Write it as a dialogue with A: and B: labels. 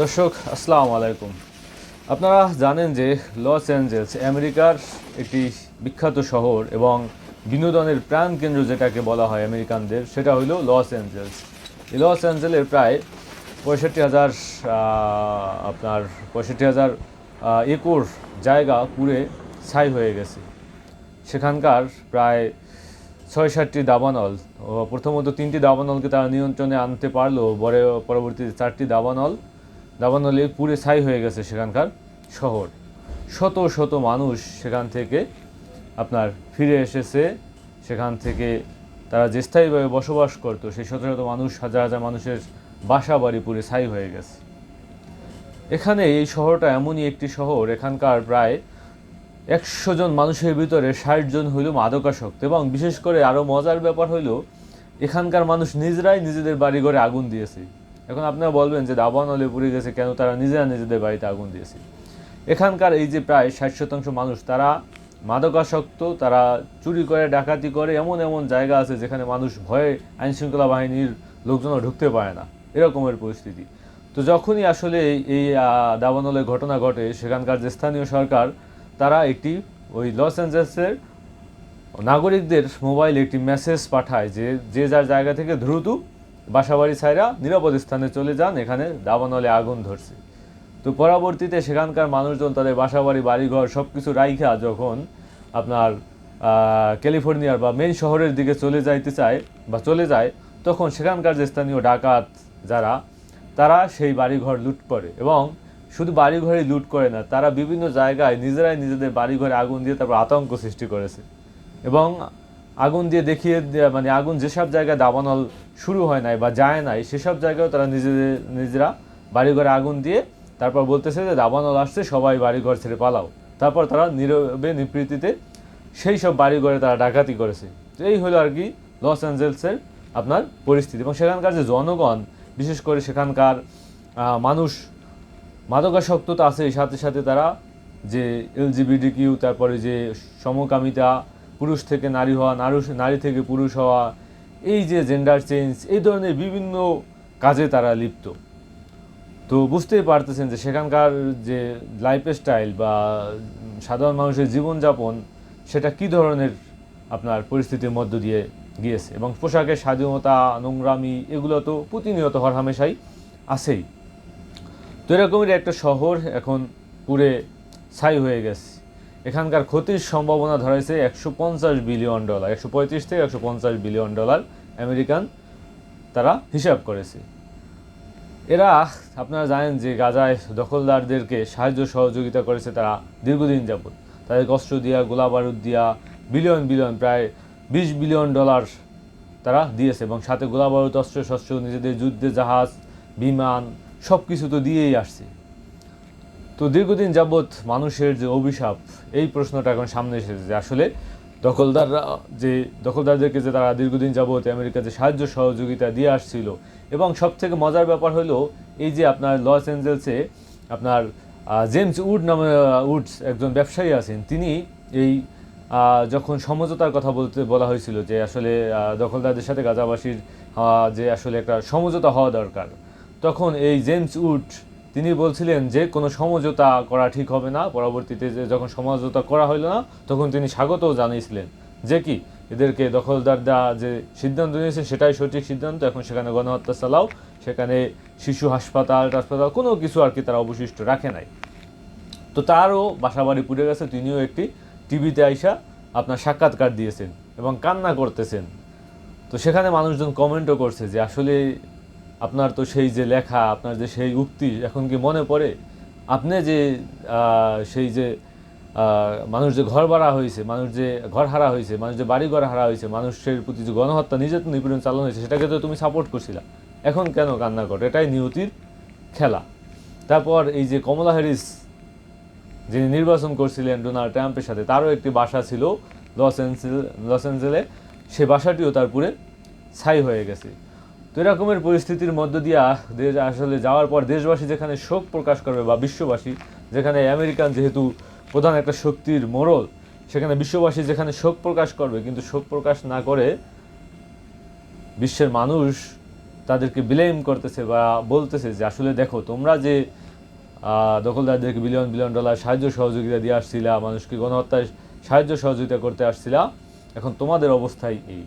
A: দর্শক, আসসালামু আলাইকুম। আপনারা জানেন যে লস অ্যাঞ্জেলস আমেরিকার একটি বিখ্যাত শহর এবং বিনোদনের প্রাণ কেন্দ্র যেটাকে বলা হয় আমেরিকানদের, সেটা হলো লস অ্যাঞ্জেলস। এই লস অ্যাঞ্জেলের প্রায় পঁয়ষট্টি হাজার আপনার পঁয়ষট্টি হাজার একর জায়গা পুড়ে ছাই হয়ে গেছে। সেখানকার প্রায় ছয় সাতটি দাবানল প্রথমত তিনটি দাবানলকে তারা নিয়ন্ত্রণে আনতে পারলেও পরে, পরবর্তীতে চারটি দাবানল দাবানলে পুড়ে ছাই হয়ে গেছে সেখানকার শহর। শত শত মানুষ সেখান থেকে আপনার ফিরে এসেছে। সেখান থেকে তারা যে স্থায়ীভাবে বসবাস করতো, সেই শত শত মানুষ, হাজার হাজার মানুষের বাসা বাড়ি পুড়ে ছাই হয়ে গেছে। এখানে এই শহরটা এমনই একটি শহর, এখানকার প্রায় একশো জন মানুষের ভিতরে ষাট জন হইল মাদকাসক্ত এবং বিশেষ করে আরও মজার ব্যাপার হইল, এখানকার মানুষ নিজেরাই নিজেদের বাড়িঘরে আগুন দিয়েছে। এখন আপনারা বলবেন যে দাবান হলে পুড়ে গেছে, কেন তারা নিজেরা নিজেদের বাড়িতে আগুন দিয়েছে? এখানকার এই যে প্রায় ষাট শতাংশ মানুষ, তারা মাদকাসক্ত, তারা চুরি করে, ডাকাতি করে, এমন এমন জায়গা আছে যেখানে মানুষ ভয়ে আইনশৃঙ্খলা বাহিনীর লোকজনও ঢুকতে পারে না। এরকমের পরিস্থিতি। তো যখনই আসলে এই- দাবানলের ঘটনা ঘটে, সেখানকার যে স্থানীয় সরকার, তারা একটি ওই লস অ্যাঞ্জেলসের নাগরিকদের মোবাইলে একটি মেসেজ পাঠায় যে যে যার জায়গা থেকে দ্রুত বাসাবাড়ি ছাইরা নিরাপদ স্থানে চলে যান, এখানে দাবানলে আগুন ধরছে। তো পরবর্তীতে সেখানকার মানুষজন তাদের বাসাবাড়ি, বাড়িঘর সব কিছু রাইখা যখন আপনার ক্যালিফোর্নিয়ার বা মেন শহরের দিকে চলে যাইতে চায় বা চলে যায়, তখন সেখানকার যে স্থানীয় ডাকাত যারা, তারা সেই বাড়িঘর লুট করে এবং শুধু বাড়িঘরে লুট করে না, তারা বিভিন্ন জায়গায় নিজেরাই নিজেদের বাড়িঘরে আগুন দিয়ে তারপর আতঙ্ক সৃষ্টি করেছে। এবং আগুন দিয়ে দেখিয়ে মানে আগুন যেসব জায়গায় দাবানল শুরু হয় নাই বা যায় নাই, সেসব জায়গায় তারা নিজেদের নিজেরা বাড়িঘরে আগুন দিয়ে তারপর বলতেছে যে দাবানল আসছে, সবাই বাড়িঘর ছেড়ে পালাও। তারপর তারা নীরবে নিবৃত্তিতে সেই সব বাড়িঘরে তারা ডাকাতি করেছে। তো এই হলো আর কি লস অ্যাঞ্জেলসের আপনার পরিস্থিতি। এবং সেখানকার যে জনগণ, বিশেষ করে সেখানকার মানুষ, মাদকাসক্ত তো আছে সাথে সাথে তারা যে এলজিবিডি কিউ তারপরে যে সমকামিতা পুরুষ থেকে নারী হওয়া নারী নারী থেকে পুরুষ হওয়া, এই যে জেন্ডার চেঞ্জ এই ধরনের বিভিন্ন কাজে তারা লিপ্ত। তো বুঝতেই পারতেছেন যে সেখানকার যে লাইফস্টাইল বা সাধারণ মানুষের জীবনযাপন, সেটা কি ধরনের আপনার পরিস্থিতির মধ্য দিয়ে গিয়েছে? এবং পোশাকের স্বাধীনতা, নোংরামি, এগুলো তো প্রতিনিয়ত হরহামেশাই আছেই। তো এরকমের একটা শহর এখন পুরে ছাই হয়ে গেছে। এখানকার ক্ষতির সম্ভাবনা ধরাইছে একশো পঞ্চাশ বিলিয়ন ডলার। একশো পঁয়ত্রিশ থেকে একশো পঞ্চাশ বিলিয়ন ডলার আমেরিকান তারা হিসাব করেছে। এরা, আপনারা জানেন যে গাজায় দখলদারদেরকে সাহায্য সহযোগিতা করেছে তারা দীর্ঘদিন যাবত তাদের অস্ত্র দিয়া, গোলা বারুদ দিয়া, বিলিয়ন বিলিয়ন, প্রায় বিশ বিলিয়ন ডলার তারা দিয়েছে এবং সাথে গোলা বারুদ অস্ত্র শস্ত্র নিজেদের যুদ্ধে জাহাজ, বিমান সব কিছু তো দিয়েই আসছে। তো দীর্ঘদিন যাবৎ মানুষের যে অভিশাপ, এই প্রশ্নটা এখন সামনে এসেছে যে আসলে দখলদাররা যে, দখলদারদেরকে যে তারা দীর্ঘদিন যাবৎ আমেরিকা যে সাহায্য সহযোগিতা দিয়ে আসছিল, এবং সব থেকে মজার ব্যাপার হলো এই যে আপনার লস অ্যাঞ্জেলসে আপনার জেমস উড নামে উডস একজন ব্যবসায়ী আছেন, তিনি এই যখন সমঝোতার কথা বলতে, বলা হয়েছিল যে আসলে দখলদারদের সাথে গাজাবাসীর যে আসলে একটা সমঝোতা হওয়া দরকার, তখন এই জেমস উড তিনি বলছিলেন যে কোনো সমঝোতা করা ঠিক হবে না। পরবর্তীতে যে যখন সমঝোতা করা হলো না, তখন তিনি স্বাগতও জানিয়েছিলেন যে কি, এদেরকে দখলদার দখলদাররা যে সিদ্ধান্ত নিয়েছে, সেটাই সঠিক সিদ্ধান্ত। এখন সেখানে গণহত্যা চালাও। সেখানে শিশু হাসপাতাল হাসপাতাল কোনো কিছু আর কি তারা অবশিষ্ট রাখে নাই। তো তারও বাসাবাড়ি পুড়ে গেছে। তিনিও একটি টিভিতে আইসা আপনার সাক্ষাৎকার দিয়েছেন এবং কান্না করতেছেন। তো সেখানে মানুষজন কমেন্টও করছে যে আসলে আপনার তো সেই যে লেখা, আপনার যে সেই উক্তি এখন কি মনে পড়ে? আপনি যে সেই যে মানুষ যে ঘর ভাড়া হয়েছে, মানুষ যে ঘর হারা হয়েছে, মানুষ যে বাড়ি ঘর হারা হয়েছে, মানুষের প্রতি যে গণহত্যা, নির্যাতন, নিপীড়ন চালানো হয়েছে, সেটাকে তো তুমি সাপোর্ট করছিলা। এখন কেন কান্না করো? এটাই নিয়তির খেলা। তারপর এই যে কমলা হ্যারিস, যিনি নির্বাচন করছিলেন ডোনাল্ড ট্রাম্পের সাথে, তারও একটি বাসা ছিল লস অ্যাঞ্জেল, লস অ্যাঞ্জেলে। সে বাসাটিও তার পুরে ছাই হয়ে গেছে। তো এরকমের পরিস্থিতির মধ্য দিয়ে দেশ আসলে যাওয়ার পর দেশবাসী যেখানে শোক প্রকাশ করবে বা বিশ্ববাসী, যেখানে আমেরিকান যেহেতু প্রধান একটা শক্তির মোড়ল, সেখানে বিশ্ববাসী যেখানে শোক প্রকাশ করবে কিন্তু শোক প্রকাশ না করে বিশ্বের মানুষ তাদেরকে ব্লেম করতেছে বা বলতেছে যে, আসলে দেখো, তোমরা যে দখলদারদেরকে বিলিয়ন বিলিয়ন ডলার সাহায্য সহযোগিতা দিয়ে আসছিলা, মানুষকে গণহত্যায় সাহায্য সহযোগিতা করতে আসছিলা, এখন তোমাদের অবস্থাই এই।